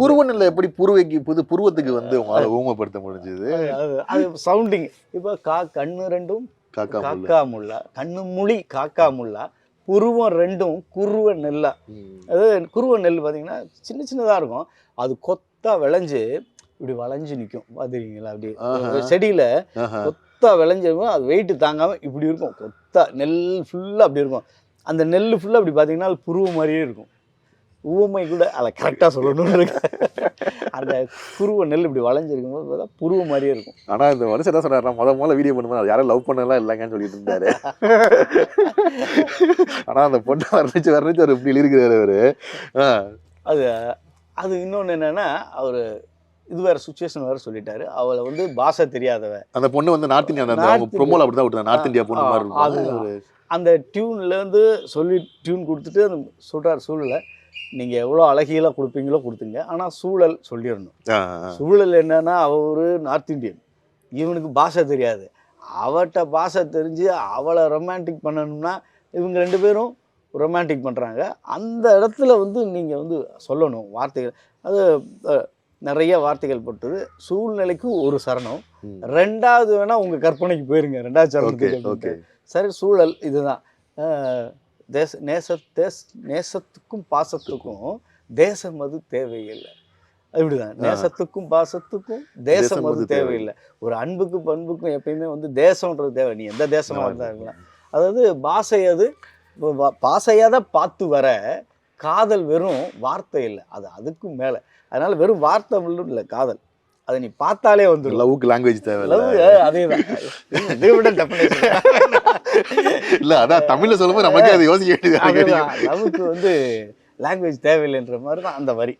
புருவனில் எப்படி புருவைக்கு புது புருவத்துக்கு வந்து உங்களால ஊமப்படுத்த முடிஞ்சது? அது அது சவுண்டிங் இப்போ கா கண்ணு ரெண்டும் காக்கா முல்லை. காக்கா முல்லா. கண்ணு முழி காக்கா முல்லா. புருவம் ரெண்டும் குருவ நெல்லா. அது குருவ நெல் பார்த்தீங்கன்னா சின்ன சின்னதாக இருக்கும். அது கொத்தா விளைஞ்சு இப்படி வளைஞ்சு நிற்கும் பார்த்துருக்கீங்களா அப்படி. செடியில். கொத்தா விளைஞ்சிருக்கும் அது வெயிட்டு தாங்காமல் இப்படி இருக்கும். கொத்தா நெல் ஃபுல்லாக அப்படி இருக்கும். அந்த நெல் ஃபுல்லாக அப்படி பார்த்தீங்கன்னா அது புருவ மாதிரியே இருக்கும். ஊமை கூட அதை கரெக்டாக சொல்லணும்னு இருக்கு. அந்த புருவ நெல் இப்படி வளைஞ்சிருக்கும் போது பார்த்தா புருவ மாதிரியே இருக்கும். ஆனா இந்த மனுஷன் என்ன சொன்னாரு முத முதல்ல வீடியோ பண்ணும்போது அது யாரும் லவ் பண்ணலாம் இல்லைங்கன்னு சொல்லிட்டு இருந்தாரு. ஆனா அந்த பொண்ணை வர்ணிச்சு வர்ணிச்சு அவர் இப்படி இருக்கிறாரு அவரு. அது அது இன்னொன்று என்னன்னா அவர் இது வேற சுச்சுவேஷன் வேற சொல்லிட்டாரு. அவளை வந்து பாஷை தெரியாதவ. அந்த பொண்ணு வந்து நார்த் இந்தியா அந்த ப்ரொமோல அப்படிதான் விட்டுருந்தாங்க. நார்த் இந்தியா பொண்ணு மாதிரி. ஒரு- அந்த டியூன்லேருந்து சொல்லி டியூன் கொடுத்துட்டு அந்த சொல்கிறார் சூழலை நீங்கள் எவ்வளோ அழகியெல்லாம் கொடுப்பீங்களோ கொடுத்துங்க ஆனால் சூழல் சொல்லிடணும். சூழல் என்னன்னா அவ ஒரு நார்த் இந்தியன். இவனுக்கு பாஷை தெரியாது. அவட்ட பாஷை தெரிஞ்சு அவளை ரொமான்டிக் பண்ணணும்னா இவங்க ரெண்டு பேரும் ரொமான்டிக் பண்ணுறாங்க அந்த இடத்துல வந்து நீங்கள் வந்து சொல்லணும் வார்த்தைகள். அது நிறைய வார்த்தைகள் போட்டது. சூழ்நிலைக்கு ஒரு சரணம். ரெண்டாவது வேணா உங்க கற்பனைக்கு போயிருங்க. ரெண்டாவது சரணத்துக்கு ஓகே. சரி சூழல் இதுதான். தேச நேச தேஸ் நேசத்துக்கும் பாசத்துக்கும் தேசம் அது தேவையில்லை. இப்படிதான். நேசத்துக்கும் பாசத்துக்கும் தேசம் அது தேவையில்லை. ஒரு அன்புக்கும் பண்புக்கும் எப்பயுமே வந்து தேசம்ன்றது தேவை. நீ எந்த தேசமா இருந்தா இருக்கலாம். அதாவது பாசை அது பாசையாக தான் பார்த்து வர காதல் வெறும் வார்த்தை இல்லை. அது அதுக்கும் மேலே. அதனால வெறும் வார்த்தை மட்டும் இல்லை காதல். அதை நீ பார்த்தாலே வந்துடும் லவ்க்கு லாங்குவேஜ் தேவை லவ் அதே தான் இதை விட டெஃபினேஷன் இல்ல அதான் தமிழ்ல சொல்லும்போது நமக்கு அது யோசிக்க வேண்டியது நமக்கு வந்து லாங்குவேஜ் தேவையில்லைன்ற மாதிரி தான் அந்த வரி.